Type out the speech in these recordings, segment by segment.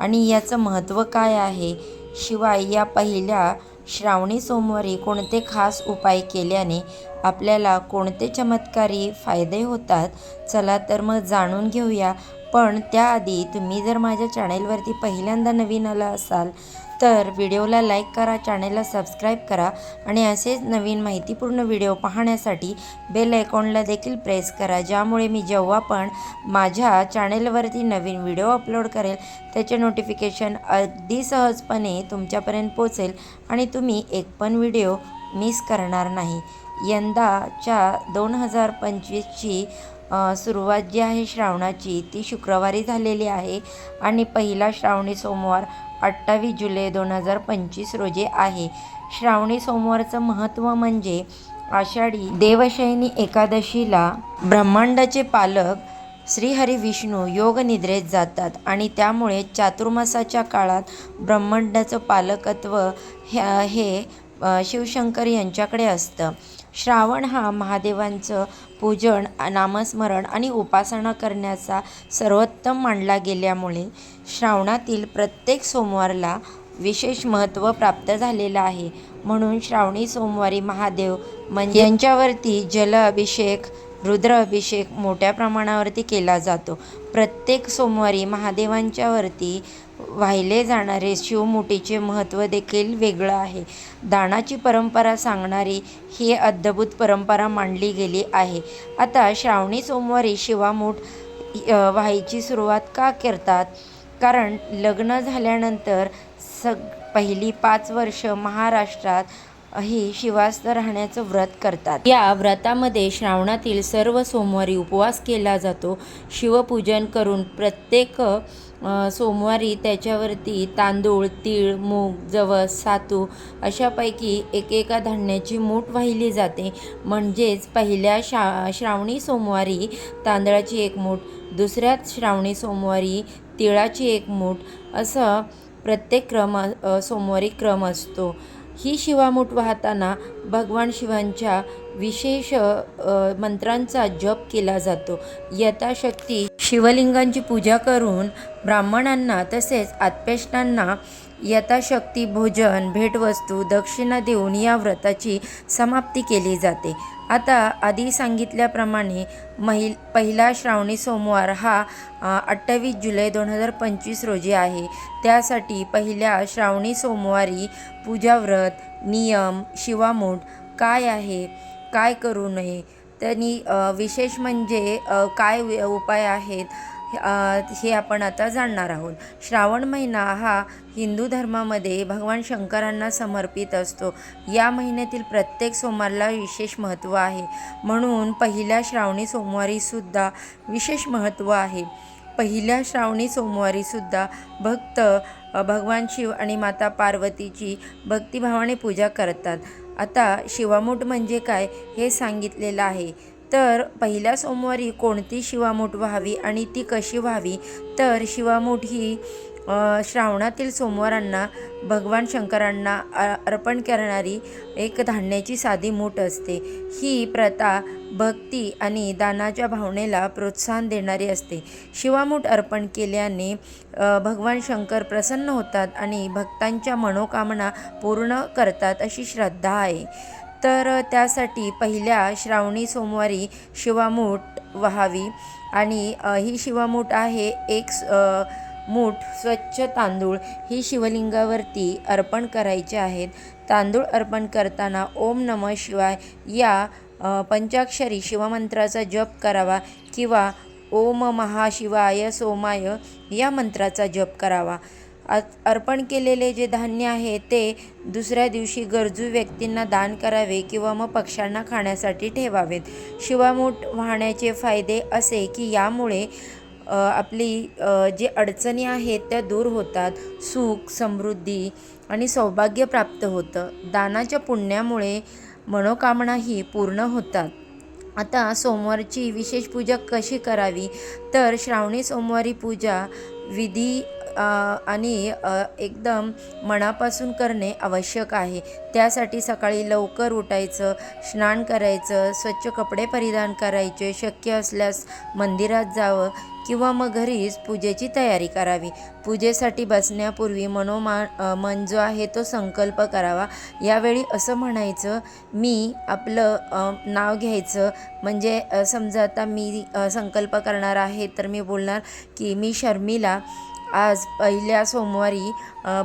आणि याचं महत्त्व काय आहे? शिवाय या पहिल्या श्रावणी सोमवारी कोणते खास उपाय केल्याने आपल्याला कोणते चमत्कारी फायदे होतात? चला तर मग जाणून घेऊया. पण त्याआधी तुम्ही जर माझ्या चॅनेलवरती पहिल्यांदा नवीन आला असाल तर व्हिडिओला लाईक करा चॅनेलला सबस्क्राईब करा आणि असेच नवीन माहितीपूर्ण व्हिडिओ पाहण्यासाठी बेल आयकॉनला देखील प्रेस करा ज्यामुळे मी जेव्हा पण माझ्या चॅनेलवरती नवीन व्हिडिओ अपलोड करेल त्याचे नोटिफिकेशन अगदी सहजपणे तुमच्यापर्यंत पोचेल आणि तुम्ही एक पण व्हिडिओ मिस करणार नाही. यंदाच्या दोन हजार पंचवीसची सुरुवात जी आहे श्रावणाची ती शुक्रवारी झालेली आहे आणि पहिला श्रावणी सोमवार अठ्ठावीस जुलै दोन हजार पंचवीस रोजी आहे. श्रावणी सोमवारचं महत्त्व म्हणजे आषाढी देवशयनी एकादशीला ब्रह्मांडाचे पालक श्रीहरी विष्णू योग निद्रेत जातात आणि त्यामुळे चातुर्मासाच्या काळात ब्रह्मांडाचं पालकत्व ह्या- हे शिवशंकर यांच्याकडे असतं. श्रावण हा महादेवांचं पूजन नामस्मरण आणि उपासना करण्याचा सर्वोत्तम मानला गेल्यामुळे श्रावणातील प्रत्येक सोमवारला विशेष महत्त्व प्राप्त झालेलं आहे. म्हणून श्रावणी सोमवारी महादेव म्हणजे यांच्यावरती जल अभिषेक रुद्र अभिषेक मोठ्या प्रमाणावरती केला जातो. प्रत्येक सोमवारी महादेवांच्यावरती वाहिले जाणारे शिवमुठीचे महत्त्व देखील वेगळं आहे. दानाची परंपरा सांगणारी ही अद्भुत परंपरा मांडली गेली आहे. आता श्रावणी सोमवारी शिवामूठ व्हायची सुरुवात का करतात? कारण लग्न झाल्यानंतर सग पहिली पाच वर्ष महाराष्ट्रात ही शिवास्त राहण्याचं व्रत करतात. या व्रतामध्ये श्रावणातील सर्व सोमवारी उपवास केला जातो. शिवपूजन करून प्रत्येक सोमवारी त्याच्यावरती तांदूळ तीळ मूग जवस सातू अशापैकी एकेका धान्याची मूठ वाहिली जाते. म्हणजेच पहिल्या शा श्रावणी सोमवारी तांदळाची एक मूठ दुसऱ्या श्रावणी सोमवारी तिळाची एक मूठ असं प्रत्येक क्रम सोमवारी क्रम असतो. ही शिवामूठ वाहताना भगवान शिवांच्या विशेष मंत्रांचा जप केला जातो. यथाशक्ती शिवलिंगांची पूजा करून ब्राह्मणांना तसेच आत्पेष्टांना यथाशक्ती भोजन भेटवस्तू दक्षिणा देऊन या व्रताची समाप्ती केली जाते. आता आधी सांगितल्याप्रमाणे महिल पहिला श्रावणी सोमवार हा अठ्ठावीस जुलै दोन हजार पंचवीस रोजी आहे. त्यासाठी पहिल्या श्रावणी सोमवारी पूजाव्रत नियम शिवामूठ काय आहे? काय करू नये? त्यांनी विशेष म्हणजे काय उपाय आहेत हे आपण आता जाणणार आहोत. श्रावण महिना हा हिंदू धर्मामध्ये भगवान शंकरांना समर्पित असतो. या महिन्यातील प्रत्येक सोमवारला विशेष महत्त्व आहे. म्हणून पहिल्या श्रावणी सोमवारीसुद्धा विशेष महत्त्व आहे. पहिल्या श्रावणी सोमवारीसुद्धा भक्त भगवान शिव आणि माता पार्वतीची भक्तिभावाने पूजा करतात. आता शिवामूठ म्हणजे काय हे सांगितलेलं आहे. तर पहिल्या सोमवारी कोणती शिवामूठ व्हावी आणि ती कशी व्हावी? तर शिवामूठ ही श्रावणातील सोमवारांना भगवान शंकरांना अर्पण करणारी एक धान्याची साधी मूठ असते. ही प्रथा भक्ती आणि दानाच्या भावनेला प्रोत्साहन देणारी असते. शिवामूठ अर्पण केल्याने भगवान शंकर प्रसन्न होतात आणि भक्तांच्या मनोकामना पूर्ण करतात अशी श्रद्धा आहे. तर त्यासाठी पहिल्या श्रावणी सोमवारी शिवामूठ व्हावी आणि ही शिवामूठ आहे एक मूठ स्वच्छ तांदूळ ही शिवलिंगावरती अर्पण करायचे आहेत. तांदूळ अर्पण करताना ओम नम शिवाय या पंचाक्षरी शिवमंत्राचा जप करावा किंवा ओम महाशिवाय सोमाय या मंत्राचा जप करावा. अर्पण केलेले जे धान्य आहे ते दुसऱ्या दिवशी गरजू व्यक्तींना दान करावे किंवा मग पक्ष्यांना खाण्यासाठी ठेवावेत. शिवामूठ वाहण्याचे फायदे असे की यामुळे आपली जी अडचणी आहेत त्या दूर होतात. सुख समृद्धी आणि सौभाग्य प्राप्त होतं. दानाच्या पुण्यामुळे मनोकामनाही पूर्ण होतात. आता सोमवारची विशेष पूजा कशी करावी? तर श्रावणी सोमवारी पूजा विधी आणि एकदम मनापासून करणे आवश्यक आहे. त्यासाठी सकाळी लवकर उठायचं स्नान करायचं स्वच्छ कपडे परिधान करायचे शक्य असल्यास मंदिरात जावं किंवा मग घरीच पूजेची तयारी करावी. पूजेसाठी बसण्यापूर्वी मनोमा मन जो आहे तो संकल्प करावा. यावेळी असं म्हणायचं मी आपलं नाव घ्यायचं. म्हणजे समजा आता मी संकल्प करणार आहे तर मी बोलणार की मी शर्मिला आज पहिल्या सोमवारी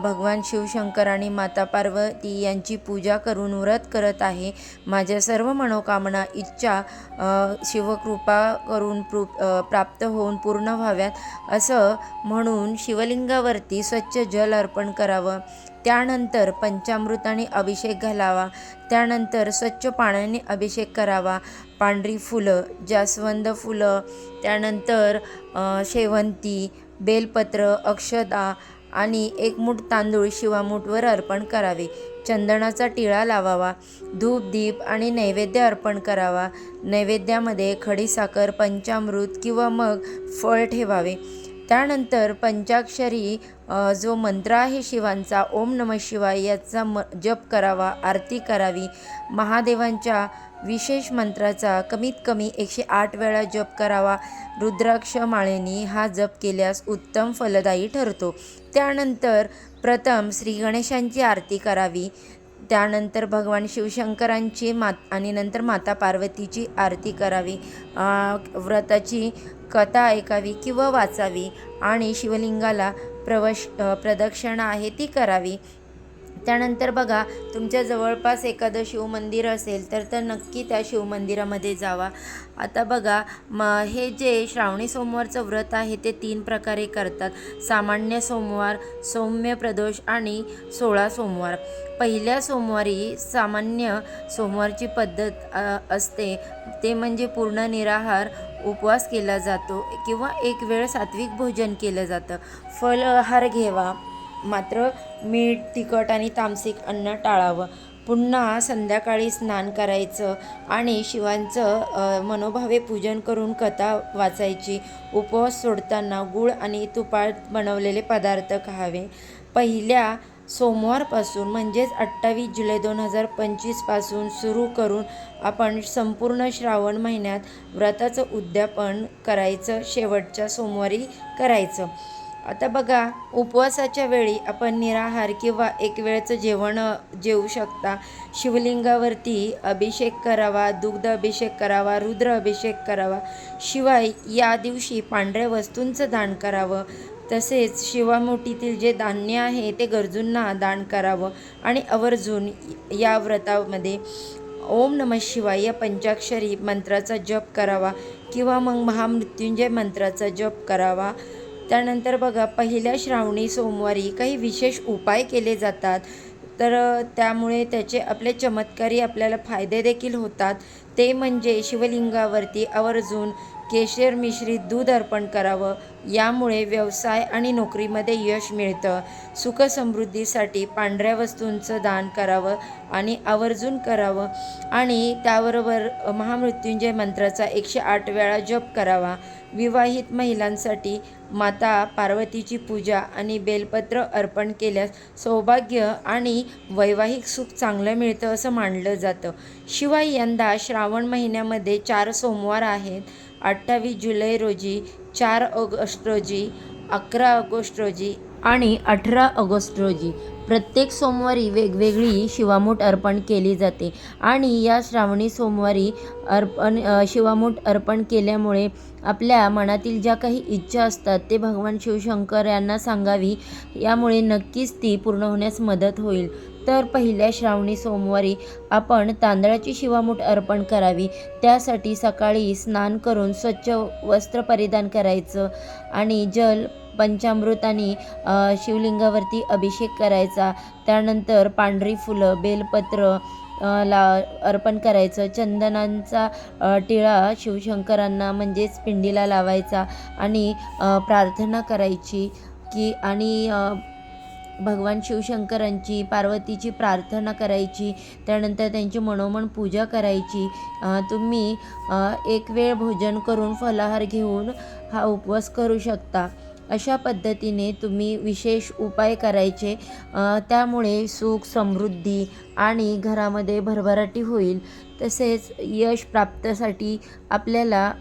भगवान शिवशंकर आणि माता पार्वती यांची पूजा करून व्रत करत आहे. माझ्या सर्व मनोकामना इच्छा शिवकृपा करून प्रू प्राप्त होऊन पूर्ण व्हाव्यात असं म्हणून शिवलिंगावरती स्वच्छ जल अर्पण करावं. त्यानंतर पंचामृताने अभिषेक घालावा. त्यानंतर स्वच्छ पाण्याने अभिषेक करावा. पांढरी फुलं जास्वंद फुलं त्यानंतर शेवंती बेलपत्र अक्षदा आणि एक मूठ तांदूळ शिवामूठवर अर्पण करावे. चंदनाचा टिळा लावावा. धूप दीप आणि नैवेद्य अर्पण करावा. नैवेद्यामध्ये खडीसाखर पंचामृत किंवा मग फळ ठेवावे. त्यानंतर पंचाक्षरी जो मंत्र आहे शिवांचा ओम नम शिवाय याचा म जप करावा आरती करावी. महादेवांच्या विशेष मंत्राचा कमीत कमी एकशे आठ वेळा जप करावा. रुद्राक्ष माळेनी हा जप केल्यास उत्तम फलदायी ठरतो. त्यानंतर प्रथम श्री गणेशांची आरती करावी. त्यानंतर भगवान शिवशंकरांची मात आणि नंतर माता पार्वतीची आरती करावी. व्रताची कथा ऐकावी किंवा वाचावी आणि शिवलिंगाला प्रवश प्रदक्षिणा आहे ती करावी. त्यानंतर बघा तुमच्या जवळपास एखादं शिवमंदिर असेल तर तर नक्की त्या शिवमंदिरामध्ये जावा. आता बघा म हे जे श्रावणी सोमवारचं व्रत आहे ते तीन प्रकारे करतात. सामान्य सोमवार सौम्य प्रदोष आणि सोळा सोमवार. पहिल्या सोमवारी सामान्य सोमवारची पद्धत असते. ते म्हणजे पूर्ण निराहार उपवास केला जातो किंवा एक वेळ सात्विक भोजन केलं जातं. फलहार घेवा. मात्र मीठ तिखट आणि तामसिक अन्न टाळावं. पुन्हा संध्याकाळी स्नान करायचं आणि शिवांचं मनोभावे पूजन करून कथा वाचायची. उपवास सोडताना गूळ आणि तुपात बनवलेले पदार्थ खावे. पहिल्या सोमवारपासून म्हणजेच अठ्ठावीस जुलै दोन हजार पंचवीसपासून सुरू करून आपण संपूर्ण श्रावण महिन्यात व्रताचं उद्यापन करायचं शेवटच्या सोमवारी करायचं. आता बघा उपवासाच्या वेळी आपण निराहार किंवा एक वेळचं जेवण जेवू शकता. शिवलिंगावरती अभिषेक करावा दुग्ध अभिषेक करावा रुद्र अभिषेक करावा. शिवाय या दिवशी पांढऱ्या वस्तूंचं दान करावं. तसेच शिवामुठीतील जे धान्य आहे ते गरजूंना दान करावं आणि आवर्जून या व्रतामध्ये ओम नम शिवाय या पंचाक्षरी मंत्राचा जप करावा किंवा मग महामृत्युंजय मंत्राचा जप करावा. त्यानंतर बघा पहिल्या श्रावणी सोमवारी काही विशेष उपाय केले जातात. तर त्यामुळे त्याचे आपले चमत्कारी आपल्याला फायदे देखील होतात. ते म्हणजे शिवलिंगावरती आवर्जून केशर मिश्रित दूध अर्पण करावं. यामुळे व्यवसाय आणि नोकरीमध्ये यश मिळतं. सुखसमृद्धीसाठी पांढऱ्या वस्तूंचं दान करावं आणि आवर्जून करावं. आणि त्याबरोबर महामृत्युंजय मंत्राचा एकशे आठ वेळा जप करावा. विवाहित महिलांसाठी माता पार्वतीची पूजा आणि बेलपत्र अर्पण केल्यास सौभाग्य आणि वैवाहिक सुख चांगलं मिळतं असं मानलं जातं. शिवाय यंदा श्रावण महिन्यामध्ये चार सोमवार आहेत. अठ्ठावीस जुलै रोजी चार ऑगस्ट रोजी अकरा ऑगस्ट रोजी आणि अठरा ऑगस्ट रोजी प्रत्येक सोमवारी वेगवेगळी शिवामूठ अर्पण केली जाते. आणि या श्रावणी सोमवारी अर्पण शिवामूठ अर्पण केल्यामुळे आपल्या मनातील ज्या काही इच्छा असतात ते भगवान शिवशंकर यांना सांगावी. यामुळे नक्कीच ती पूर्ण होण्यास मदत होईल. तर पहिल्या श्रावणी सोमवारी आपण तांदळाची शिवामूठ अर्पण करावी. त्यासाठी सकाळी स्नान करून स्वच्छ वस्त्र परिधान करायचं आणि जल पंचामृताने शिवलिंगावरती अभिषेक करायचा. त्यानंतर पांढरी फुलं बेलपत्र ला अर्पण करायचं. चंदनांचा टिळा शिवशंकरांना म्हणजेच पिंडीला लावायचा आणि प्रार्थना करायची की आणि भगवान शिवशंकरांची पार्वतीची प्रार्थना करायची त्यानंतर त्यांची मनोमन पूजा करायची. तुम्ही एक वेळ भोजन करून फलाहार घेऊन हा उपवास करू शकता. अशा पद्धतीने तुम्ही विशेष उपाय करायचे. त्यामुळे सुख समृद्धी आणि घरामध्ये भरभराटी होईल. तसेच यश प्राप्तसाठी आपल्याला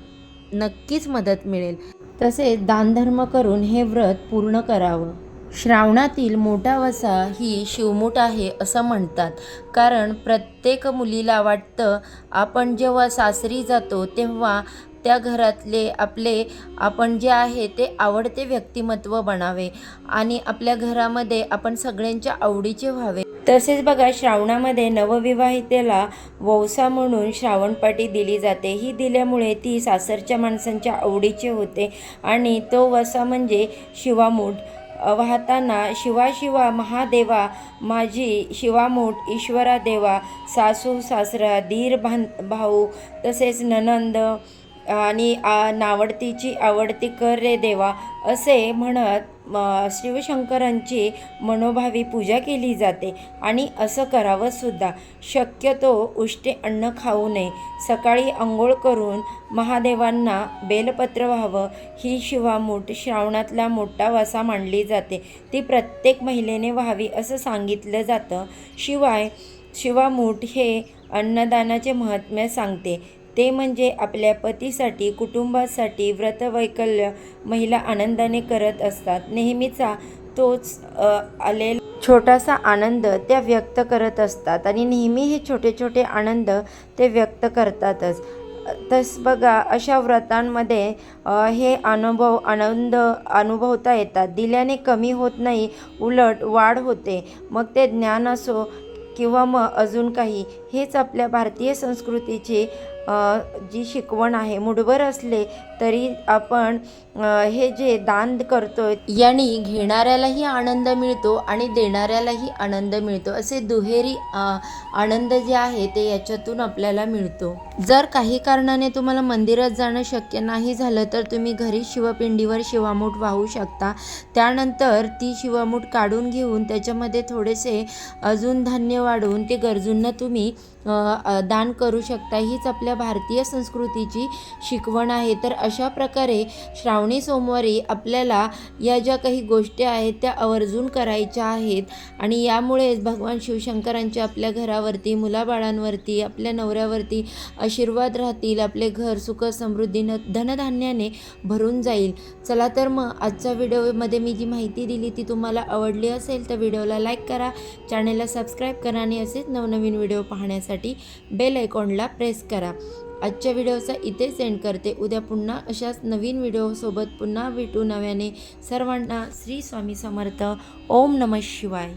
नक्कीच मदत मिळेल. तसेच दानधर्म करून हे व्रत पूर्ण करावं. श्रावणातील मोठा वसा ही शिवमूठ आहे असं म्हणतात. कारण प्रत्येक मुलीला वाटतं आपण जेव्हा सासरी जातो तेव्हा त्या घरातले आपले आपण जे आहे ते आवडते व्यक्तिमत्व बनावे आणि आपल्या घरामध्ये आपण सगळ्यांच्या आवडीचे व्हावे. तसेच बघा श्रावणामध्ये नवविवाहितेला वौसा म्हणून श्रावणपाटी दिली जाते. ही दिल्यामुळे ती सासरच्या माणसांच्या आवडीचे होते आणि तो वसा म्हणजे शिवामूठ. वाहताना शिवा शिवा महादेवा माझी शिवामूठ ईश्वरा देवा सासू सासरा दीर भान भाऊ तसेच ननंद आणि नावडतीची आवडती कर रे देवा असे म्हणत शिवशंकरांची मनोभावी पूजा केली जाते. आणि असं करावं सुद्धा. शक्यतो उष्टे अन्न खाऊ नये. सकाळी आंघोळ करून महादेवांना बेलपत्र व्हावं. ही शिवामूठ श्रावणातला मोठा वासा मानली जाते. ती प्रत्येक महिलेने व्हावी असं सांगितलं जातं. शिवाय शिवामूठ हे अन्नदानाचे महात्म्य सांगते. ते म्हणजे आपल्या पतीसाठी कुटुंबासाठी व्रतवैकल्य महिला आनंदाने करत असतात. नेहमीचा तोच आलेला छोटासा आनंद त्या व्यक्त करत असतात आणि नेहमी हे छोटे छोटे आनंद ते व्यक्त करतातच. तस बघा अशा व्रतांमध्ये हे अनुभव आनंद अनुभवता येतात. दिल्याने कमी होत नाही उलट वाढ होते. मग ते ज्ञान असो किंवा मग अजून काही हेच आपल्या भारतीय संस्कृतीची जी शिकवण आहे मुठभर असले तरी आपण हे जे दान करतो याने घेणाऱ्यालाही आनंद मिळतो आणि देणाऱ्यालाही आनंद मिळतो. असे दुहेरी आनंद जे आहे ते याच्यातून आपल्याला मिळतो. जर काही कारणाने तुम्हाला मंदिरात जाणं शक्य नाही झालं तर तुम्ही घरी शिवपिंडीवर शिवामूठ वाहू शकता. त्यानंतर ती शिवामूठ काढून घेऊन त्याच्यामध्ये थोडेसे अजून धान्य वाढवून ते गरजूंना तुम्ही दान करू शकता हीच आपल्या भारतीय संस्कृतीची शिकवण आहे. तर अशा प्रकारे श्रावणी सोमवारी आपल्याला या ज्या काही गोष्टी आहेत त्या आवर्जून करायच्या आहेत आणि यामुळेच भगवान शिवशंकरांचे आपल्या घरावरती मुलाबाळांवरती आपल्या नवऱ्यावरती आशीर्वाद राहतील आपले घर सुख समृद्धीनं धनधान्याने भरून जाईल. चला तर मग आजच्या व्हिडिओमध्ये मी जी माहिती दिली ती तुम्हाला आवडली असेल तर व्हिडिओला लाईक करा चॅनेलला सबस्क्राईब करा आणि असेच नवनवीन व्हिडिओ पाहण्यासाठी बेल आयकॉनला प्रेस करा. आजच्या व्हिडिओचा इथे सेंड करते. उद्या पुन्हा अशाच नवीन व्हिडिओसोबत पुन्हा भेटू नव्याने. सर्वांना श्री स्वामी समर्थ. ओम नमः शिवाय.